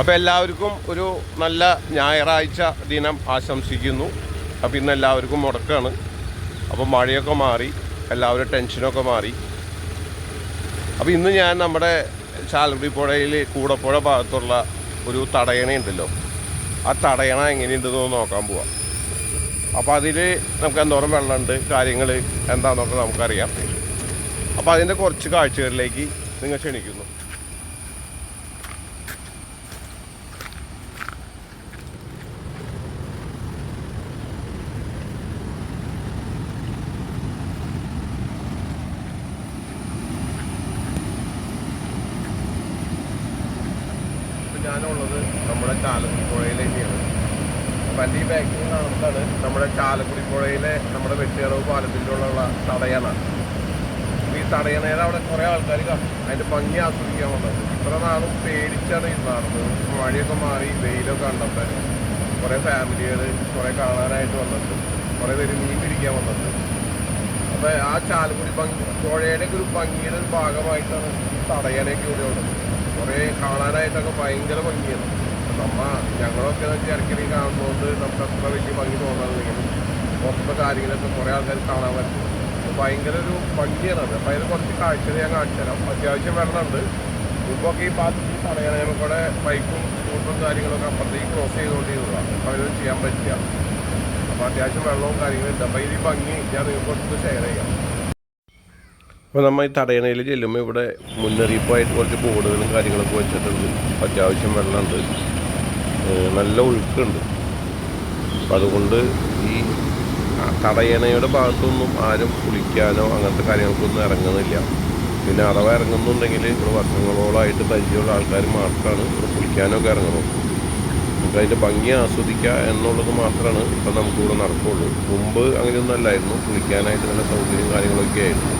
അപ്പോൾ എല്ലാവർക്കും ഒരു നല്ല ഞായറാഴ്ച ദിനം ആശംസിക്കുന്നു. അപ്പോൾ ഇന്ന് എല്ലാവർക്കും മുടക്കാണ്. അപ്പോൾ മഴയൊക്കെ മാറി എല്ലാവരും ടെൻഷനൊക്കെ മാറി. അപ്പോൾ ഇന്ന് ഞാൻ നമ്മുടെ ചാലക്കുടി പുഴയിൽ കൂടപ്പുഴ ഭാഗത്തുള്ള ഒരു തടയണയുണ്ടല്ലോ. ആ തടയണ എങ്ങനെയുണ്ടെന്ന് നോക്കാൻ പോവാം. അപ്പോൾ അതിൽ നമുക്ക് എന്തോരം വെള്ളമുണ്ട് കാര്യങ്ങൾ എന്താണെന്നൊക്കെ നമുക്കറിയാം. അപ്പോൾ അതിന്റെ കുറച്ച് കാഴ്ചകളിലേക്ക് നിങ്ങൾ ക്ഷണിക്കുന്നു. ഞാനുള്ളത് നമ്മുടെ ചാലക്കുടി പുഴയിൽ തന്നെയാണ്. അപ്പം എന്റെ ഈ ബാക്കിൽ കാണുന്നതാണ് നമ്മുടെ ചാലക്കുടി പുഴയിലെ നമ്മുടെ വെട്ടിയറവ് പാലത്തിലുള്ള തടയണ. ഈ തടയണയുടെ അവിടെ കുറേ ആൾക്കാർ അതിന്റെ ഭംഗി ആസ്വദിക്കാൻ വന്നത്. ഇത്ര നാളും പേടിച്ചാണ് ഇത് നടന്നത്. മഴയൊക്കെ മാറി വെയിലൊക്കെ കണ്ടപ്പോൾ കുറേ ഫാമിലികൾ കുറേ കാണാനായിട്ട് വന്നിട്ട് കുറേ പേര് മീൻ പിടിക്കാൻ വന്നിട്ട്. അപ്പോൾ ആ ചാലക്കുടി ഭംഗി പുഴയുടെ ഒരു ഭംഗിയുടെ ഒരു ഭാഗമായിട്ടാണ് തടയണയൊക്കെ ഇവിടെ ഉള്ളത്. കുറേ കാണാനായിട്ടൊക്കെ ഭയങ്കര ഭംഗിയാണ് അപ്പൊ നമ്മ ഞങ്ങളൊക്കെ വെച്ചാൽ ഇടയ്ക്കിടയ്ക്ക് കാണുന്നതുകൊണ്ട് നമുക്ക് അത്ര വലിയ ഭംഗി തോന്നാറില്ലെങ്കിലും പുറത്തെ കാര്യങ്ങളൊക്കെ കുറേ ആൾക്കാർ കാണാൻ പറ്റും. ഭയങ്കര ഒരു ഭംഗിയാണ് അത്. അപ്പോൾ അതിന് കുറച്ച് കാഴ്ചകൾ ഞാൻ കാണിച്ചു തരാം. അത്യാവശ്യം വരണുണ്ട്. മുമ്പൊക്കെ ഈ ഭാഗത്ത് ഈ തടയണ കൂടെ ബൈക്കും സ്കൂട്ടറും കാര്യങ്ങളൊക്കെ അപ്പുറത്തേക്ക് ക്രോസ് ചെയ്തുകൊണ്ടിരുന്നതാണ് അപ്പോൾ അതിനൊന്നും ചെയ്യാൻ പറ്റില്ല. അപ്പോൾ അത്യാവശ്യം വെള്ളവും കാര്യങ്ങളും ഉണ്ട്. അപ്പോൾ ഈ ഭംഗി ഞാൻ നിങ്ങൾക്ക് ഷെയർ ചെയ്യാം. അപ്പോൾ നമ്മൾ ഈ തടയണയിൽ ചെല്ലുമ്പോൾ ഇവിടെ മുന്നറിയിപ്പായിട്ട് കുറച്ച് ബോർഡുകളും കാര്യങ്ങളൊക്കെ വെച്ചിട്ടുണ്ട്. അത്യാവശ്യം വെള്ളമുണ്ട്. നല്ല ഒഴുക്കുണ്ട്. അപ്പം അതുകൊണ്ട് ഈ തടയണയുടെ ഭാഗത്തൊന്നും ആരും കുളിക്കാനോ അങ്ങനത്തെ കാര്യങ്ങൾക്കൊന്നും ഇറങ്ങുന്നില്ല. പിന്നെ അഥവാ ഇറങ്ങുന്നുണ്ടെങ്കിൽ ഇവിടെ വർഷങ്ങളോളമായിട്ട് പരിചയമുള്ള ആൾക്കാർ മാത്രമാണ് ഇവിടെ കുളിക്കാനൊക്കെ ഇറങ്ങുന്നത്. നമുക്ക് അതിന്റെ ഭംഗി ആസ്വദിക്കുക എന്നുള്ളത് മാത്രമാണ് ഇപ്പം നമുക്കിവിടെ നടക്കുള്ളൂ. മുമ്പ് അങ്ങനെയൊന്നും അല്ലായിരുന്നു. കുളിക്കാനായിട്ട് നല്ല സൗകര്യം കാര്യങ്ങളൊക്കെ ആയിരുന്നു.